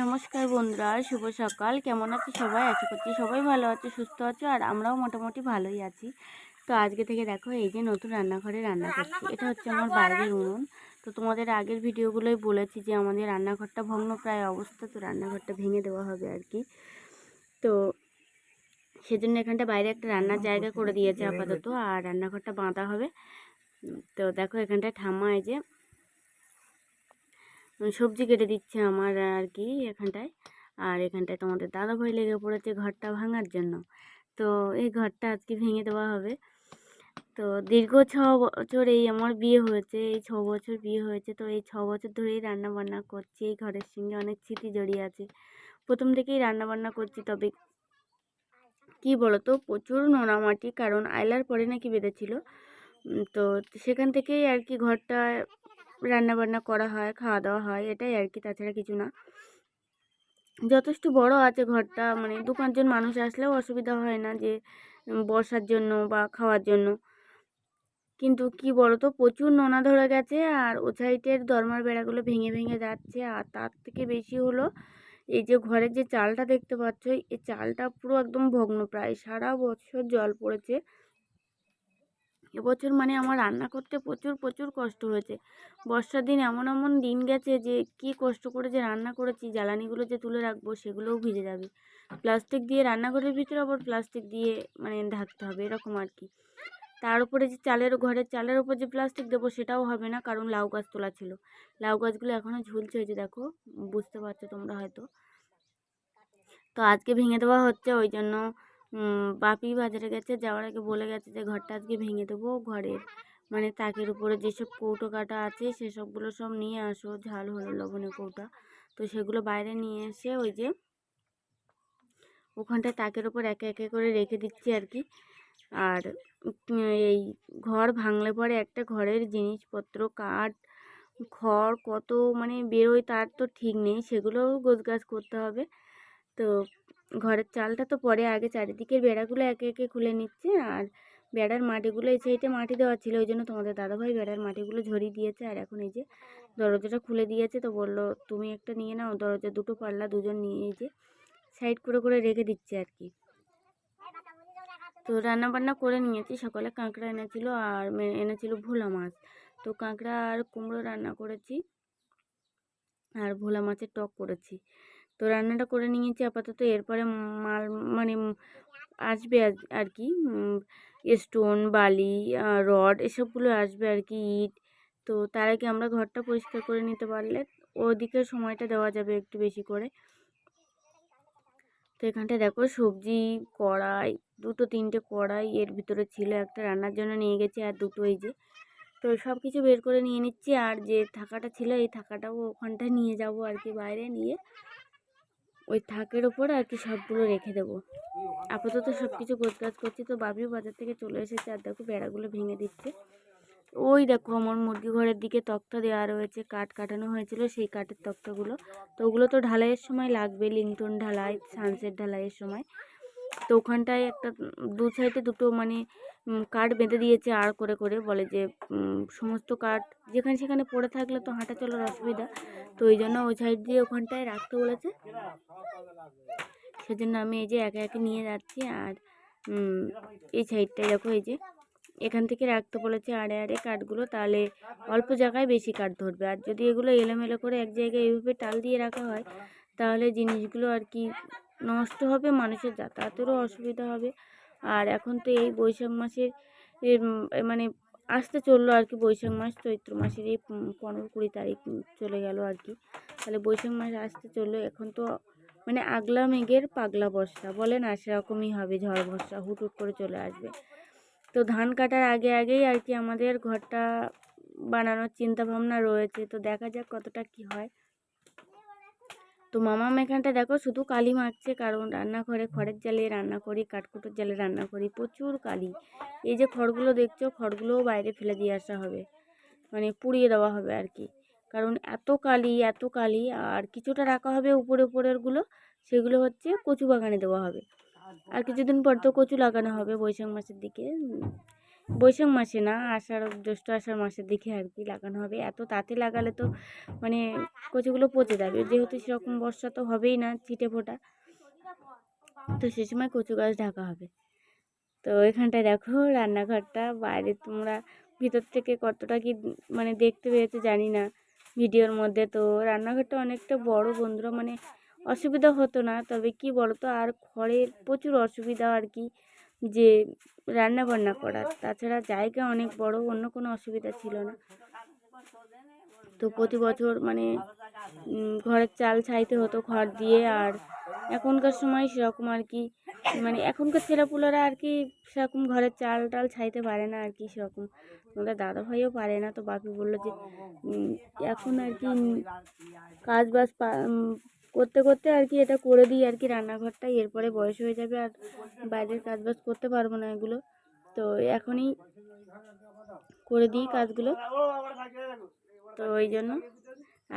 নমস্কার বন্ধুরা, শুভ সকাল। কেমন আছো সবাই? আশা করছি সবাই ভালো আছে, সুস্থ আছো, আর আমরাও মোটামুটি ভালোই আছি। তো আজকে থেকে দেখো, এই যে নতুন রান্নাঘরে রান্না করছি। এটা হচ্ছে আমার বাইরের উনুন। তো তোমাদের আগের ভিডিওগুলোই বলেছি যে আমাদের রান্নাঘরটা ভগ্ন প্রায় অবস্থা, তো রান্নাঘরটা ভেঙে দেওয়া হবে আর কি। তো সেজন্য এখানটা বাইরে একটা রান্নার জায়গা করে দিয়েছে আপাতত, আর রান্নাঘরটা বাঁধা হবে। তো দেখো এখানটায় ঠাম্মা এই যে সবজি কেটে দিচ্ছে আমার আর কি এখানটায়। আর এখানটায় তোমাদের দাদা ভাই লেগে পড়েছে ঘরটা ভাঙার জন্য। তো এই ঘরটা আজকে ভেঙে দেওয়া হবে। তো দীর্ঘ ছ বছর এই আমার বিয়ে হয়েছে, এই ছ বছর বিয়ে হয়েছে। তো এই ছ বছর ধরেই রান্না বান্না করছি, এই ঘরের সঙ্গে অনেক স্মৃতি জড়িয়ে আছে। প্রথম থেকেই রান্না বান্না করছি, তবে কি বলতো, প্রচুর নোনামাটি, কারণ আয়লার পরে নাকি বেঁধেছিল। তো সেখান থেকেই আর কি ঘরটা রান্না বান্না করা হয় খাওয়া দাওয়া হয়, এটাই আর কি তাছাড়া কিছু না। যথেষ্ট বড় আছে ঘরটা মানে দু পাঁচজন মানুষ আসলেও অসুবিধা হয় না যে বসার জন্য বা খাওয়ার জন্য। কিন্তু কি বলতো, প্রচুর নোনা ধরে গেছে আর ও সাইডের দরমার বেড়াগুলো ভেঙে ভেঙে যাচ্ছে আর তার থেকে বেশি হলো এই যে ঘরের যে চালটা দেখতে পাচ্ছ, এই চালটা পুরো একদম ভগ্ন, প্রায় সারা বছর জল পড়েছে। এবছর মানে আমার রান্না করতে প্রচুর প্রচুর কষ্ট হয়েছে। বর্ষার দিন এমন এমন দিন গেছে যে, কি কষ্ট করে যে রান্না করেছি, জ্বালানিগুলো যে তুলে রাখব সেগুলোও ভিজে যাবে। প্লাস্টিক দিয়ে রান্নাঘরের ভিতরে আবার প্লাস্টিক দিয়ে মানে ঢাকতে হবে, এরকম আর কি। তার উপরে যে চালের, ঘরের চালের উপর যে প্লাস্টিক দেবো সেটাও হবে না, কারণ লাউ গাছ তোলা ছিল। লাউ গাছগুলো এখনও ঝুলছে হয়েছে দেখো, বুঝতে পারছ তোমরা হয়তো। তো আজকে ভেঙে দেওয়া হচ্ছে, ওই জন্য বাপি বাজারে গেছে, যাওয়ার আগে বলে গেছে যে, ঘরটা আজকে ভেঙে দেবো ঘরের। মানে তাকের উপরে যেসব কৌটো কাটা আছে, সেসবগুলো সব নিয়ে আসো, ঝাল হলো, লবণের কৌটা। তো সেগুলো বাইরে নিয়ে এসে ওই যে, ওখানটায় তাকের উপর একে একে করে রেখে দিচ্ছি আর কি। আর এই ঘর ভাঙলে পরে একটা ঘরের জিনিসপত্র, কাঠ, খড় কত মানে বেরোয় তার তো ঠিক নেই, সেগুলোও গোছগাছ করতে হবে। তো ঘরের চালটা তো পরে আগে চারিদিকের বেড়াগুলো একে একে খুলে নিচ্ছে আর বেড়ার মাটিগুলো এই সাইডে মাটি দেওয়া ছিল, ওই জন্য তোমাদের দাদাভাই বেড়ার মাটিগুলো ঝরিয়ে দিয়েছে আর এখন এই যে দরজাটা খুলে দিয়েছে তো বলল, তুমি একটা নিয়ে নাও, দরজা দুটো পাল্লা দুজন নিয়ে এই যে সাইড করে করে রেখে দিচ্ছে আর কি। তো রান্না বান্না করে নিয়েছি, সকালে কাঁকড়া এনেছিল আর এনেছিল ভোলা মাছ। তো কাঁকড়া আর কুমড়ো রান্না করেছি আর ভোলা মাছের টক করেছি। তো রান্নাটা করে নিয়েছি আপাতত। এরপরে মাল মানে আসবে আর কি স্টোন বালি রড এসবগুলো আসবে আর কি, ইট। তো তার আগে আমরা ঘরটা পরিষ্কার করে নিতে পারলে ওদিকে সময়টা দেওয়া যাবে একটু বেশি করে। তো এখানটায় দেখো সবজি, কড়াই, দুটো তিনটে কড়াই এর ভিতরে ছিল, একটা রান্নার জন্য নিয়ে গেছি আর দুটো এই যে। তো সব কিছু বের করে নিয়ে নিচ্ছি আর যে থাকাটা ছিল এই থাকাটাও ওখানটায় নিয়ে যাব আর কি বাইরে নিয়ে। ওই থাকের ওপর আর কি সবগুলো রেখে দেবো। আপাতত সব কিছু গোছগাছ করছি, তো বাবিও বাজার থেকে চলে এসেছে আর দেখো বেড়াগুলো ভেঙে দিচ্ছে। ওই দেখো আমার মুরগি ঘরের দিকে তক্তা দেওয়া রয়েছে, কাঠ কাটানো হয়েছিল সেই কাঠের তক্তাগুলো। তো ওগুলো তো ঢালাইয়ের সময় লাগবে, লিংটন ঢালাই, সানসেট ঢালাইয়ের সময়। তো ওখানটায় একটা দু সাইডে দুটো মানে কাঠ বেঁধে দিয়েছে, আর করে করে বলে যে সমস্ত কাঠ যেখানে, সেখানে পড়ে থাকলে তো হাঁটা চলার অসুবিধা। তো ওই জন্য ওই সাইড দিয়ে ওখানটায় রাখতে বলেছে। সেজন্য আমি এই যে একে একে নিয়ে যাচ্ছি আর এই সাইডটায় দেখো এই যে, এখান থেকে রাখতে বলেছে আড়ে আড়ে কাঠগুলো তাহলে অল্প জায়গায় বেশি কাঠ ধরবে। আর যদি এগুলো এলোমেলো করে এক জায়গায় এইভাবে টাল দিয়ে রাখা হয়, তাহলে জিনিসগুলো আর কি নষ্ট হবে, মানুষের যাতায়াতেরও অসুবিধা হবে। আর এখন তো এই বৈশাখ মাসের মানে আসতে চলল আর কি বৈশাখ মাস, চৈত্র মাসের এই পনেরো কুড়ি তারিখ চলে গেল আর কি। তাহলে বৈশাখ মাস আসতে চলল, এখন তো মানে আগলা মেঘের পাগলা বর্ষা বলে না সেরকমই হবে, ঝড় বর্ষা হুট হুট করে চলে আসবে। তো ধান কাটার আগে আগেই আর কি আমাদের ঘরটা বানানোর চিন্তা ভাবনা রয়েছে, তো দেখা যাক কতটা কি হয়। তো মামাম এখানটা দেখো শুধু কালি মারছে কারণ রান্নাঘরে খড়ের জালে রান্না করি, কাঠকুটোর জালে রান্না করি, প্রচুর কালি। এই যে খড়গুলো দেখছ, খড়গুলোও বাইরে ফেলে দিয়ে আসা হবে। মানে পুড়িয়ে দেওয়া হবে আর কি। কারণ এত কালি এত কালি, আর কিছুটা রাখা হবে উপরে উপরেরগুলো, সেগুলো হচ্ছে কচু বাগানে দেওয়া হবে। আর কিছুদিন পর তো কচু লাগানো হবে বৈশাখ মাসের দিকে। বৈশাখ মাসে না, আষাঢ়, জ্যৈষ্ঠ আষাঢ় মাসের দিকে আর কি লাগানো হবে। এত তাতে লাগালে তো মানে কচুগুলো পচে যাবে। যেহেতু সেরকম বর্ষা তো হবেই না ছিটে ফোটা। তো সে সময় কচু গাছ ঢাকা হবে। তো এখানটায় দেখো রান্নাঘরটা, বাইরে তোমরা ভিতর থেকে কতটা কি মানে দেখতে পেয়েছ জানি না ভিডিওর মধ্যে। তো রান্নাঘরটা অনেকটা বড় বন্ধুরা মানে অসুবিধা হতো না। তবে কি বলতো, আর খড়ের প্রচুর অসুবিধা আর কি যে রান্না বান্না করার। তাছাড়া জায়গা অনেক বড়, অন্য কোনো অসুবিধা ছিল না। তো প্রতি বছর মানে ঘরের চাল ছাইতে হতো খড় দিয়ে, আর এখনকার সময় সেরকম আর কি মানে এখনকার ছেলেপুলেরা আর কি সেরকম ঘরের চাল টাল ছাইতে পারে না আর কি সেরকম। আমাদের দাদা ভাইও পারে না, তো বাপি বলল যে এখন আর কি কাজ বাজ করতে করতে আর কি এটা করে দিই আর কি রান্নাঘরটা, এরপরে বয়স হয়ে যাবে আর বাইরের কাজ বাজ করতে পারব না এগুলো। তো এখনই করে দিই কাজগুলো। তো ওই জন্য।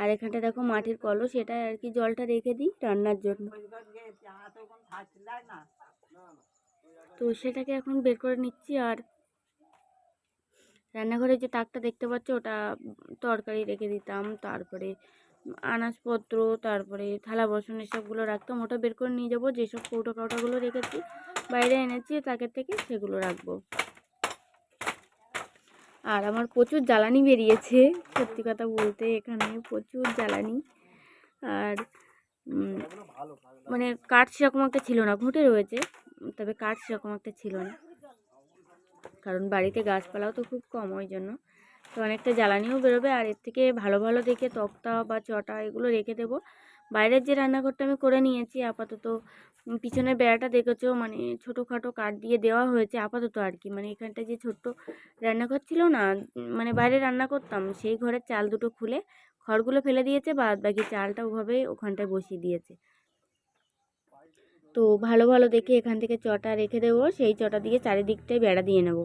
আর এখানটা দেখো মাটির কলস সেটা আর কি জলটা রেখে দিই রান্নার জন্য। তো সেটাকে এখন বের করে নিচ্ছি আর রান্নাঘরে যে তাকটা দেখতে পাচ্ছ ওটা তরকারি রেখে দিতাম, তারপরে আনাজপত্র, তারপরে থালা বাসন এসবগুলো রাখতাম। ওটা বের করে নিয়ে যাব। যেসব কৌটো কাউটাগুলো রেখেছি, বাইরে এনেছি, তাকের থেকে সেগুলো রাখব। আর আমার প্রচুর জ্বালানি বেরিয়েছে, সত্যি কথা বলতে এখানে প্রচুর জ্বালানি। আর মানে কাঠ সেরকম একটা ছিল না, ঘুঁটে রয়েছে, তবে কাঠ সেরকম একটা ছিল না। কারণ বাড়িতে গাছপালাও তো খুব কম, ওই জন্য। তো অনেকটা জ্বালানিও বেরোবে আর এর থেকে ভালো ভালো দেখে তক্তা বা চটা এগুলো রেখে দেবো। বাইরের যে রান্নাঘরটা আমি করে নিয়েছি আপাতত উম, পিছনের বেড়াটা দেখেছ? মানে ছোটোখাটো কাঠ দিয়ে দেওয়া হয়েছে আপাতত আর কি। মানে এখানটা যে ছোট্ট রান্নাঘর ছিল না মানে বাইরে রান্না করতাম সেই ঘরের চাল দুটো খুলে খড়গুলো ফেলে দিয়েছে বাদ বাকি চালটা ওভাবে ওখানটায় বসিয়ে দিয়েছে। তো ভালো ভালো দেখে এখান থেকে চটা রেখে দেবো সেই চটা দিয়ে চারিদিকটায় বেড়া দিয়ে নেব।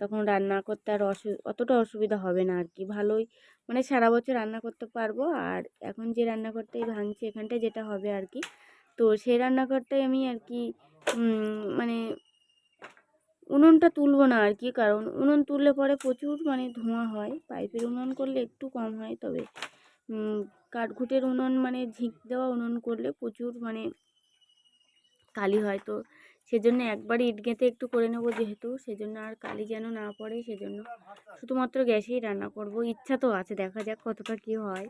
তখন রান্না করতে আর অসু, অতটা অসুবিধা হবে না আর কি ভালোই মানে সারা বছর রান্না করতে পারব। আর এখন যে রান্নাঘরটাই ভাঙছি, এখানটায় যেটা হবে আর কি তো সেই রান্নাঘরটাই আমি আর কি মানে উনুনটা তুলবো না আর কি কারণ উনুন তুললে পরে প্রচুর মানে ধোঁয়া হয়। পাইপের উনুন করলে একটু কম হয়। তবে কাঠঘুটের উনুন মানে ঝিঁক দেওয়া উনুন করলে প্রচুর মানে কালি হয়। তো সেজন্য একবার ইট গেঁথে একটু করে নেব যেহেতু, সেজন্য আর কালি যেন না পড়ে, সেজন্য শুধুমাত্র গ্যাসেই রান্না করব। ইচ্ছা তো আছে, দেখা যাক কতটা কী হয়।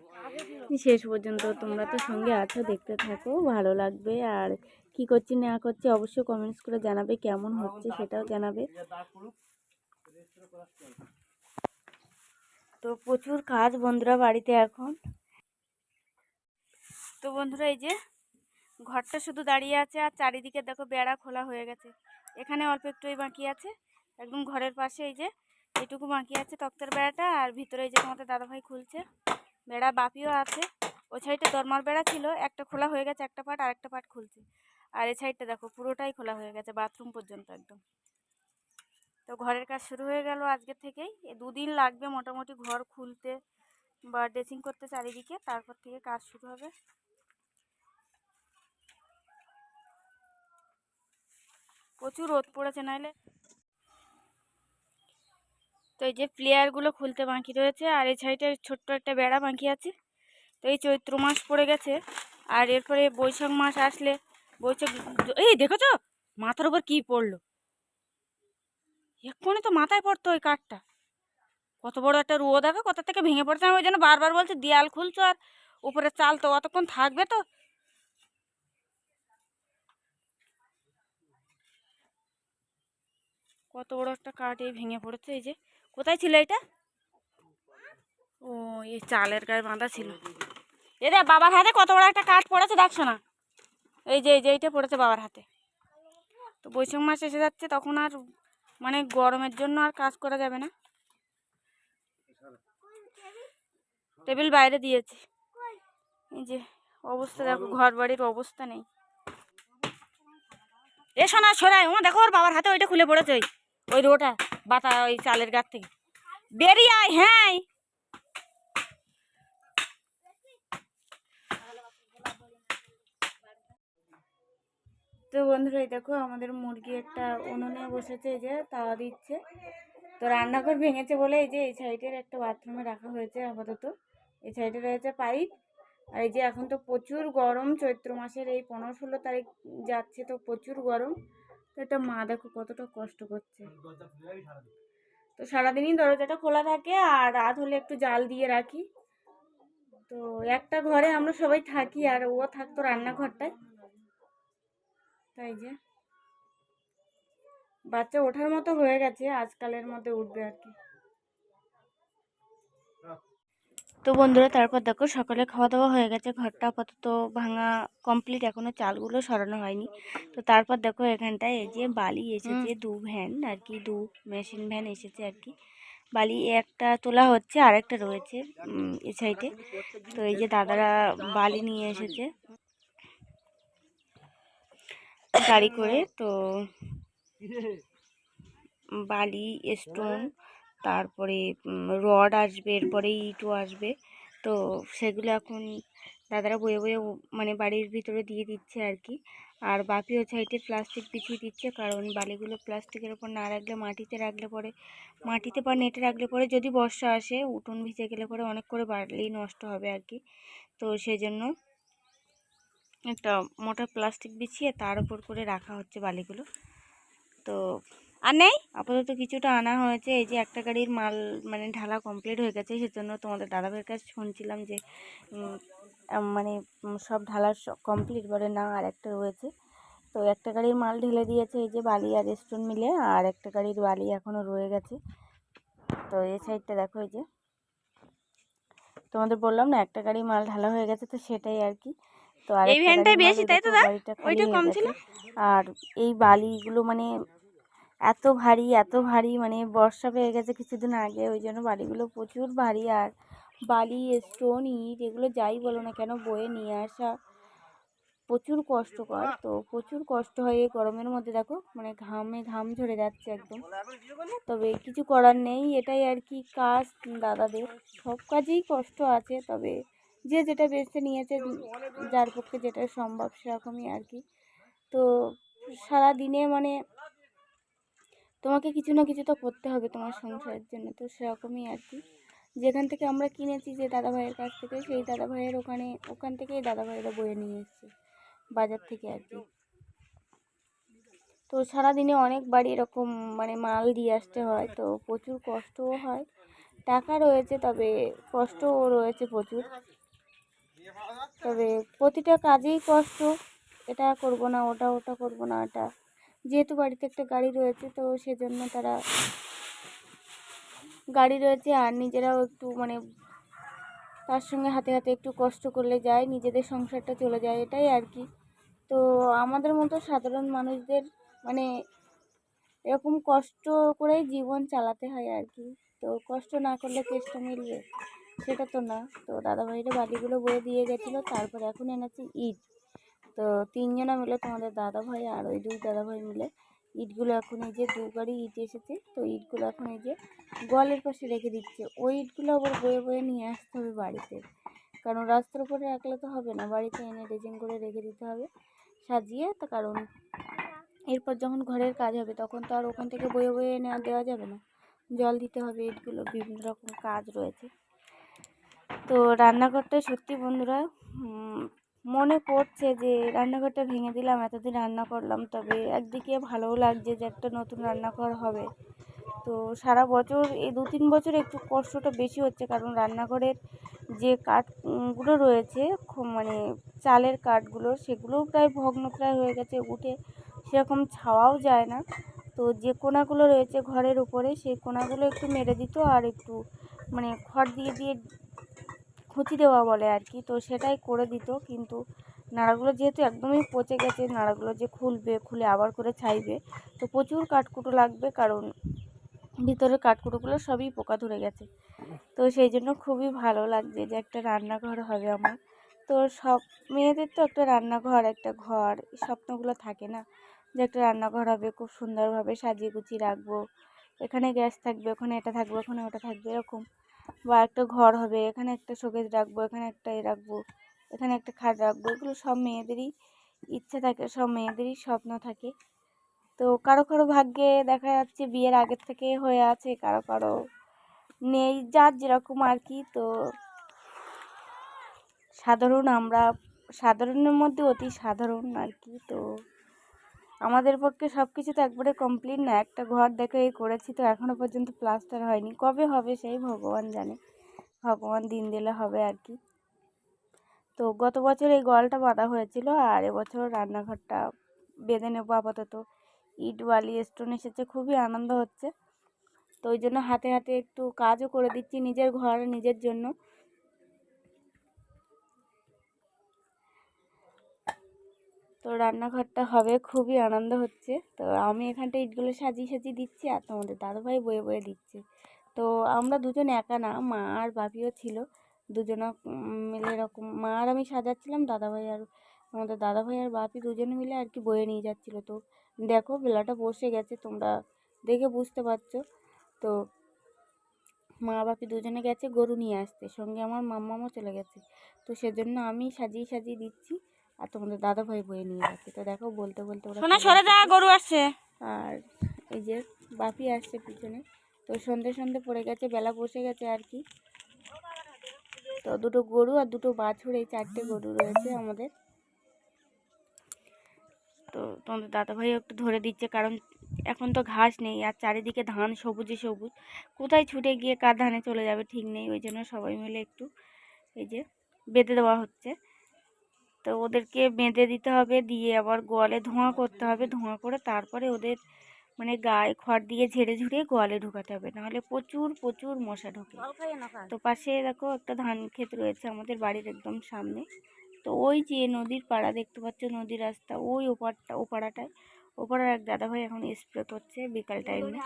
শেষ পর্যন্ত তোমরা তো সঙ্গে আছো, দেখতে থাকো, ভালো লাগবে। আর কি করছি না করছি অবশ্যই কমেন্টস করে জানাবে কেমন হচ্ছে সেটাও জানাবে। তো প্রচুর কাজ বন্ধুরা বাড়িতে এখন। তো বন্ধুরা এই যে ঘরটা শুধু দাঁড়িয়ে আছে আর চারিদিকে দেখো বেড়া খোলা হয়ে গেছে। এখানে অল্প একটুই বাকি আছে। একদম ঘরের পাশে এই যে এটুকু বাকি আছে তক্তার বেড়াটা আর ভিতরে এই যে তোমাদের দাদাভাই খুলছে। বেড়া বাপিও আছে। ওই সাইডে দরমার বেড়া ছিল। একটা খোলা হয়ে গেছে, একটা পাট আর একটা পাট খুলছে। আর এই সাইডটা দেখো পুরোটাই খোলা হয়ে গেছে বাথরুম পর্যন্ত একদম। তো ঘরের কাজ শুরু হয়ে গেল আজকে থেকেই। দুদিন লাগবে মোটামুটি ঘর খুলতে বা ড্রেসিং করতে চারিদিকে। তারপর থেকে কাজ শুরু হবে। প্রচুর রোদ পড়েছে, নাহলে। তো এই যে প্লেয়ারগুলো খুলতে বাকি রয়েছে, আর এই সাইডে ছোট্ট একটা বেড়া বাকি আছে। তো এই চৈত্র মাস পড়ে গেছে, আর এরপরে বৈশাখ মাস আসলে বৈশাখ এই দেখেছ? মাথার উপর কি পড়ল? এক্ষুনি তো মাথায় পড়তো ওই কাঠটা। কত বড় একটা রুয়ো দেখো, কোথা থেকে ভেঙে পড়ছে, আমি ওই জন্য বারবার বলছি, দেয়াল খুলছো আর উপরে চাল তো অতক্ষণ থাকবে তো। কত বড় একটা কাঠ এই ভেঙে পড়েছে, এই যে। কোথায় ছিল এটা? ও, এই চালের গায়ে বাঁধা ছিল। এ দেখ, বাবার হাতে কত বড় একটা কাঠ পড়েছে দেখছ না এই যে এই যে, এইটা পড়েছে বাবার হাতে। তো বৈশাখ মাস এসে যাচ্ছে, তখন আর মানে গরমের জন্য আর কাজ করা যাবে না। টেবিল বাইরে দিয়েছে। এই যে, অবস্থা দেখো ঘর বাড়ির অবস্থা নেই। এ সোনা সরাই ও দেখো ওর বাবার হাতে ওইটা খুলে পড়েছে, ওই। ওই রোটা বাতা ওই চালের গাছ থেকে। বেরিয়ে আয় হ্যাঁ। তো বন্ধুরা, এই দেখো আমাদের মুরগি একটা উনুনে বসেছে, এই যে তাওয়া দিচ্ছে। তো রান্নাঘর ভেঙেছে বলে এই যে এই সাইডের একটা বাথরুমে রাখা হয়েছে আপাতত। এই সাইডে রয়েছে পাইপ। আর এই যে এখন তো প্রচুর গরম, চৈত্র মাসের এই পনেরো ষোলো তারিখ যাচ্ছে তো প্রচুর গরম। তো এটা মা দেখো কতটা কষ্ট করছে। তো সারাদিনই দরজাটা খোলা থাকে আর রাত হলে একটু জাল দিয়ে রাখি। তো একটা ঘরে আমরা সবাই থাকি আর ও থাকতো রান্নাঘরটায়। তাই যে, বাচ্চা ওঠার মতো হয়ে গেছে, আজকালের মধ্যে উঠবে আর কি। তো বন্ধুরা তারপর দেখো সকালে খাওয়া দাওয়া হয়ে গেছে। ঘরটা আপাতত ভাঙা কমপ্লিট এখনও চালগুলো সরানো হয়নি। তো তারপর দেখো এখানটায় এই যে বালি এসেছে দু ভ্যান আর কি দু মেশিন ভ্যান এসেছে আর কি। বালি একটা তোলা হচ্ছে আর একটা রয়েছে এ সাইডে তো এই যে দাদারা বালি নিয়ে এসেছে। গাড়ি করে তো বালি স্টোন তারপরে রড আসবে, এরপরে ইটও আসবে। তো সেগুলো এখন দাদারা বয়ে বয়ে মানে বাড়ির ভিতরে দিয়ে দিচ্ছে আর কি। আর বাপিও সাইডে প্লাস্টিক বিছিয়ে দিচ্ছে, কারণ বালিগুলো প্লাস্টিকের ওপর না রাখলে, মাটিতে রাখলে পরে, মাটিতে বা নেটে রাখলে পরে যদি বর্ষা আসে, উঠোন ভিজে গেলে পরে অনেক করে বালি নষ্ট হবে আর কি। তো সেই জন্য একটা মোটা প্লাস্টিক বিছিয়ে তার উপর করে রাখা হচ্ছে বালিগুলো। তো আর নেই? আপাতত কিছুটা আনা হয়েছে। এই যে একটা গাড়ির মাল মানে ঢালা কমপ্লিট হয়ে গেছে সেজন্য তোমাদের দাদাভাইয়ের কাছে শুনছিলাম যে মানে সব ঢালা কমপ্লিট বলে না আর একটা রয়েছে। তো একটা গাড়ির মাল ঢেলে দিয়েছে এই যে বালি আর স্টোন মিলে আর একটা গাড়ির বালি এখনও রয়ে গেছে। তো এই সাইডটা দেখো এই যে। তোমাদের বললাম না একটা গাড়ি মাল ঢালা হয়ে গেছে তো সেটাই আর কি। তো আর এই ভ্যানটাই বেশি, তাই তো? ওইটা কম ছিল? আর এই বালিগুলো মানে এত ভারী এত ভারী মানে বর্ষা পেয়ে গেছে কিছুদিন আগে, ওই জন্য বাড়িগুলো প্রচুর ভারী আর বালি স্টোন ইট, এগুলো যাই বলো না কেন বয়ে নিয়ে আসা প্রচুর কষ্টকর। তো প্রচুর কষ্ট হয় এই গরমের মধ্যে, দেখো মানে ঘামে ঘাম ঝরে যাচ্ছে একদম। তবে কিছু করার নেই, এটাই আর কি কাজ দাদাদের। সব কাজেই কষ্ট আছে, তবে যে যেটা বেছে নিয়েছে, যার পক্ষে যেটা সম্ভব সেরকমই আর কি। তো সারা দিনে মানে তোমাকে কিছু না কিছু তো করতে হবে তোমার সংসারের জন্য, তো সেরকমই আর কি। যেখান থেকে আমরা কিনেছি যে দাদা ভাইয়ের কাছ থেকে, সেই দাদা ভাইয়ের ওখানে, ওখান থেকেই দাদা ভাইয়েরা বয়ে নিয়ে এসছে, বাজার থেকে আর কি। তো সারাদিনে অনেক বাড়ি এরকম মানে মাল দিয়ে আসতে হয়, তো প্রচুর কষ্টও হয়। টাকা রয়েছে তবে কষ্টও রয়েছে প্রচুর। তবে প্রতিটা কাজেই কষ্ট, এটা করব না, ওটা ওটা করব না, এটা যেহেতু বাড়িতে একটা গাড়ি রয়েছে, তো সেজন্য তারা গাড়ি রয়েছে আর নিজেরাও একটু মানে তার সঙ্গে হাতে হাতে একটু কষ্ট করলে যায়, নিজেদের সংসারটা চলে যায়, এটাই আর কি। তো আমাদের মতো সাধারণ মানুষদের মানে এরকম কষ্ট করেই জীবন চালাতে হয় আর কি। তো কষ্ট না করলে কেসটা মিলবে, সেটা তো না। তো দাদাভাইরা বালিগুলো বয়ে দিয়ে গেছিল, তারপর এখন এনেছে ইট। তো তিনজনা মিলে তোমাদের দাদা ভাই আর ওই দুই দাদা ভাই মিলে ইটগুলো এখন এই যে দু গাড়ি ইট এসেছে, তো ইটগুলো এখন এই যে গোয়ালের পাশে রেখে দিচ্ছে। ওই ইটগুলো আবার বয়ে বয়ে নিয়ে আসতে হবে বাড়িতে। কারণ রাস্তার উপরে রাখলে তো হবে না, বাড়িতে এনে ড্রেজিং করে রেখে দিতে হবে, সাজিয়ে তো কারণ এরপর যখন ঘরের কাজ হবে তখন তো আর ওখান থেকে বয়ে বয়ে এনে দেওয়া যাবে না। জল দিতে হবে ইটগুলো, বিভিন্ন রকম কাজ রয়েছে। তো রান্নাঘরটা সত্যি বন্ধুরা মনে পড়ছে যে রান্নাঘরটা ভেঙে দিলাম, এতদিন রান্না করলাম, তবে একদিকে ভালোও লাগছে যে একটা নতুন রান্নাঘর হবে। তো সারা বছর, এই দু তিন বছর একটু কষ্টটা বেশি হচ্ছে, কারণ রান্নাঘরের যে কাঠগুলো রয়েছে মানে চালের কাঠগুলো, সেগুলোও প্রায় ভগ্নপ্রায় হয়ে গেছে, উঠে সেরকম ছাওয়াও যায় না। তো যে কোনাগুলো রয়েছে ঘরের উপরে, সেই কোনাগুলো একটু মেরে দিত আর একটু মানে খড় দিয়ে দিয়ে খুঁচি দেওয়া বলে আর কি। তো সেটাই করে দিত, কিন্তু নাড়াগুলো যেহেতু একদমই পচে গেছে, নাড়াগুলো যে খুলবে, খুলে আবার করে ছাইবে, তো প্রচুর কাঠকুটো লাগবে, কারণ ভিতরের কাঠকুটোগুলো সবই পোকা ধরে গেছে। তো সেই জন্য খুবই ভালো লাগছে যে একটা রান্নাঘর হবে আমার। তো সব মেয়েদের তো একটা রান্নাঘর, একটা ঘর স্বপ্নগুলো থাকে না? যে একটা রান্নাঘর হবে, খুব সুন্দরভাবে সাজিয়ে গুছিয়ে রাখব, এখানে গ্যাস থাকবে, ওখানে এটা থাকবে, ওখানে ওটা থাকবে, এরকম। বা একটা ঘর হবে, এখানে একটা শোকেজ রাখব, এখানে একটা এ রাখব, এখানে একটা খাট রাখব, এগুলো সব মেয়েদেরই ইচ্ছা থাকে, সব মেয়েদেরই স্বপ্ন থাকে। তো কারও কারও ভাগ্যে দেখা যাচ্ছে বিয়ের আগের থেকে হয়ে আছে, কারও কারও নেই, যার যেরকম আর কি। তো সাধারণ আমরা, সাধারণের মধ্যে অতি সাধারণ আর কি, তো আমাদের পক্ষে সব কিছু তো একবারে কমপ্লিট না। একটা ঘর দেখে এই করেছি তো এখনও পর্যন্ত প্লাস্টার হয়নি। কবে হবে সেই ভগবান জানে। ভগবান দিন দিলে হবে আর কি। তো গত বছর এই গলটা বাঁধা হয়েছিল আর এবছর রান্নাঘরটা বেঁধে নেব আপাতত। ইট, বালি স্টোন এসেছে, খুবই আনন্দ হচ্ছে। তো ওই জন্য হাতে হাতে একটু কাজও করে দিচ্ছি নিজের ঘর নিজের জন্য। তো রান্নাঘরটা হবে, খুবই আনন্দ হচ্ছে। তো আমি এখানটা ইটগুলো সাজিয়ে সাজিয়ে দিচ্ছি আর তোমাদের দাদাভাই বয়ে বয়ে দিচ্ছে। তো আমরা দুজন একা না, মা আর বাপিও ছিল। দুজনা মিলে এরকম, মা আর আমি সাজাচ্ছিলাম, দাদাভাই আর আমাদের দাদাভাই আর বাপি দুজনে মিলে আর কি বয়ে নিয়ে যাচ্ছিল। তো দেখো বেলাটা বসে গেছে, তোমরা দেখে বুঝতে পারছ। তো মা বাপি দুজনে গেছে গরু নিয়ে আসতে, সঙ্গে আমার মাম্মামও চলে গেছে। তো সেজন্য আমি সাজিয়ে সাজিয়ে দিচ্ছি। আর তোমাদের দাদা ভাই বয়ে নিয়ে যাচ্ছে। তো দেখো বলতে বলতে ওরা চলে সরে যা গরু আসছে। আর এই যে বাপি আসছে পিছনে। তো সন্ধে সন্ধে পড়ে গেছে বেলা বসে গেছে আর কি। তো দুটো গরু আর দুটো বাছুর এই চারটে গরু রয়েছে আমাদের। তো তোমাদের দাদাভাইও একটু ধরে দিচ্ছে কারণ এখন তো ঘাস নেই আর চারিদিকে ধান সবুজে সবুজ। কোথায় ছুটে গিয়ে কার ধানে চলে যাবে ঠিক নেই ওই জন্য সবাই মিলে একটু এই যে বেঁধে দেওয়া হচ্ছে। তো ওদেরকে বেঁধে দিতে হবে দিয়ে আবার গোয়ালে ধোঁয়া করতে হবে ধোঁয়া করে তারপরে ওদের মানে গায়ে খড় দিয়ে ঝেড়ে ঝুড়ে গোয়ালে ঢুকাতে হবে নাহলে প্রচুর প্রচুর মশা ঢোকে। তো পাশে দেখো একটা ধান ক্ষেত রয়েছে আমাদের বাড়ির একদম সামনে। তো ওই যে নদীর পাড়া দেখতে পাচ্ছ নদীর রাস্তা ওই ওপারটা ওপাড়াটায়। ওপাড়ার এক দাদাভাই এখন স্প্রে করছে বিকাল টাইমে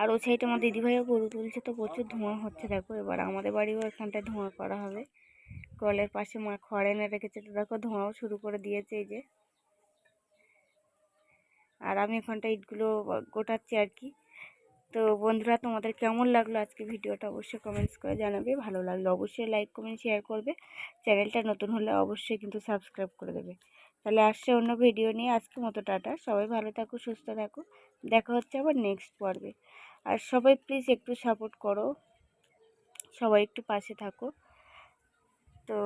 আর ওই সাইডে আমার দিদিভাইও গরু তুলছে, তো প্রচুর ধোঁয়া হচ্ছে দেখো। এবার আমাদের বাড়িও এখানটায় ধোঁয়া করা হবে। কলের পাশে মা খড় এনে রেখেছে, তো দেখো ধোঁয়াও শুরু করে দিয়েছে এই যে। আর আমি এখানটা ইটগুলো গোটাচ্ছি আর কি। তো বন্ধুরা, তোমাদের কেমন লাগল আজকে ভিডিওটা? অবশ্যই কমেন্টস করে জানাবে। ভালো লাগল অবশ্যই লাইক কমেন্ট শেয়ার করবে। চ্যানেলটা নতুন হলে অবশ্যই কিন্তু সাবস্ক্রাইব করে দেবে। তাহলে আসছে অন্য ভিডিও নিয়ে আজকে মতো টাটা। সবাই ভালো থাকো, সুস্থ থাকো। দেখা হচ্ছে আবার নেক্সট পর্বে। আর সবাই প্লিজ একটু সাপোর্ট করো। সবাই একটু পাশে থাকো। তো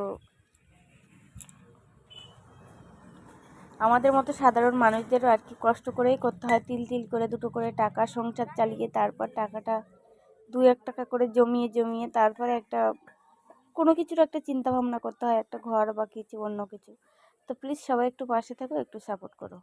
আমাদের মতো সাধারণ মানুষদেরও আর কি কষ্ট করেই করতে হয়। তিল তিল করে দুটো করে টাকা সংসার চালিয়ে তারপর টাকাটা দু এক টাকা করে জমিয়ে জমিয়ে তারপরে একটা কোনো কিছুর একটা চিন্তা ভাবনা করতে হয়। একটা ঘর বা কিছু, অন্য কিছু। তো প্লিজ সবাই একটু পাশে থাকো একটু সাপোর্ট করো।